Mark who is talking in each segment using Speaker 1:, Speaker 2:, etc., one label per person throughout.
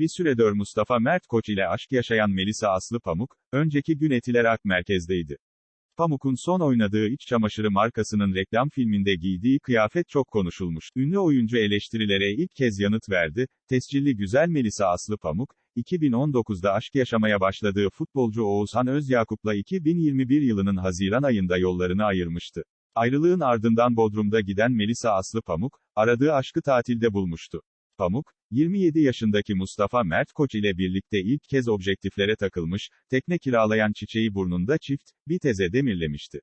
Speaker 1: Bir süredir Mustafa Mert Koç ile aşk yaşayan Melisa Aslı Pamuk, önceki gün Etiler Ak merkezdeydi. Pamuk'un son oynadığı iç çamaşırı markasının reklam filminde giydiği kıyafet çok konuşulmuş. Ünlü oyuncu eleştirilere ilk kez yanıt verdi. Tescilli güzel Melisa Aslı Pamuk, 2019'da aşk yaşamaya başladığı futbolcu Oğuzhan Özyakup'la 2021 yılının Haziran ayında yollarını ayırmıştı. Ayrılığın ardından Bodrum'da giden Melisa Aslı Pamuk, aradığı aşkı tatilde bulmuştu. Pamuk, 27 yaşındaki Mustafa Mert Koç ile birlikte ilk kez objektiflere takılmış, tekne kiralayan çiçeği burnunda çift, bir teze demirlemişti.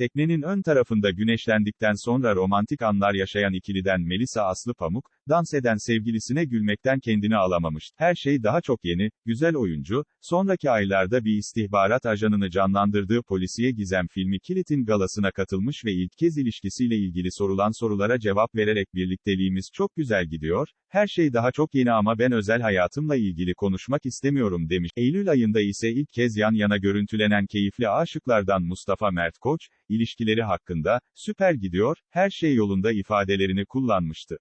Speaker 1: Teknenin ön tarafında güneşlendikten sonra romantik anlar yaşayan ikiliden Melisa Aslı Pamuk, dans eden sevgilisine gülmekten kendini alamamış. Her şey daha çok yeni, güzel oyuncu, sonraki aylarda bir istihbarat ajanını canlandırdığı Polisiye Gizem filmi Kilit'in galasına katılmış ve ilk kez ilişkisiyle ilgili sorulan sorulara cevap vererek birlikteliğimiz çok güzel gidiyor, her şey daha çok yeni ama ben özel hayatımla ilgili konuşmak istemiyorum demiş. Eylül ayında ise ilk kez yan yana görüntülenen keyifli aşıklardan Mustafa Mert Koç, ilişkileri hakkında, süper gidiyor, her şey yolunda ifadelerini kullanmıştı.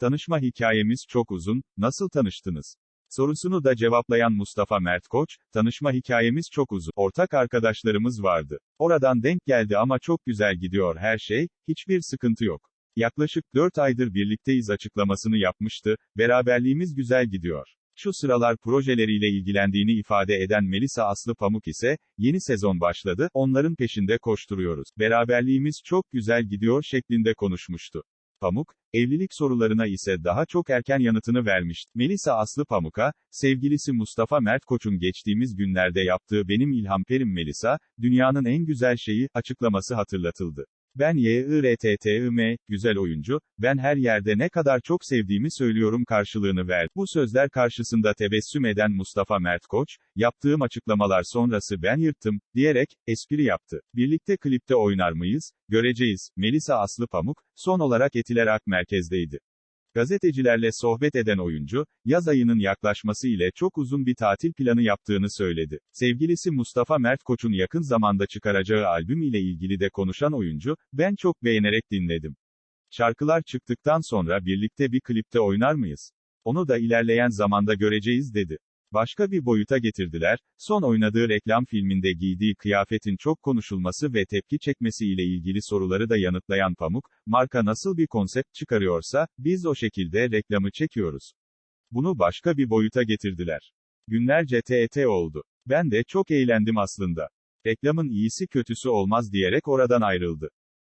Speaker 1: Tanışma hikayemiz çok uzun, nasıl tanıştınız? Sorusunu da cevaplayan Mustafa Mert Koç, tanışma hikayemiz çok uzun. Ortak arkadaşlarımız vardı. Oradan denk geldi ama çok güzel gidiyor her şey, hiçbir sıkıntı yok. Yaklaşık 4 aydır birlikteyiz açıklamasını yapmıştı, beraberliğimiz güzel gidiyor. Şu sıralar projeleriyle ilgilendiğini ifade eden Melisa Aslı Pamuk ise, yeni sezon başladı, onların peşinde koşturuyoruz. Beraberliğimiz çok güzel gidiyor şeklinde konuşmuştu. Pamuk, evlilik sorularına ise daha çok erken yanıtını vermişti. Melisa Aslı Pamuk'a, sevgilisi Mustafa Mert Koç'un geçtiğimiz günlerde yaptığı benim ilhamperim Melisa, dünyanın en güzel şeyi, açıklaması hatırlatıldı. Ben YIRTTIM, güzel oyuncu, ben her yerde ne kadar çok sevdiğimi söylüyorum karşılığını verdi. Bu sözler karşısında tebessüm eden Mustafa Mert Koç, yaptığım açıklamalar sonrası ben yırttım, diyerek, espri yaptı. Birlikte klipte oynar mıyız? Göreceğiz. Melisa Aslı Pamuk, son olarak Etiler Ak merkezdeydi. Gazetecilerle sohbet eden oyuncu, yaz ayının yaklaşması ile çok uzun bir tatil planı yaptığını söyledi. Sevgilisi Mustafa Mert Koç'un yakın zamanda çıkaracağı albüm ile ilgili de konuşan oyuncu, ben çok beğenerek dinledim. Şarkılar çıktıktan sonra birlikte bir klipte oynar mıyız? Onu da ilerleyen zamanda göreceğiz dedi. Başka bir boyuta getirdiler, son oynadığı reklam filminde giydiği kıyafetin çok konuşulması ve tepki çekmesi ile ilgili soruları da yanıtlayan Pamuk, marka nasıl bir konsept çıkarıyorsa, biz o şekilde reklamı çekiyoruz. Bunu başka bir boyuta getirdiler. Günlerce TET oldu. Ben de çok eğlendim aslında. Reklamın iyisi kötüsü olmaz diyerek oradan ayrıldı.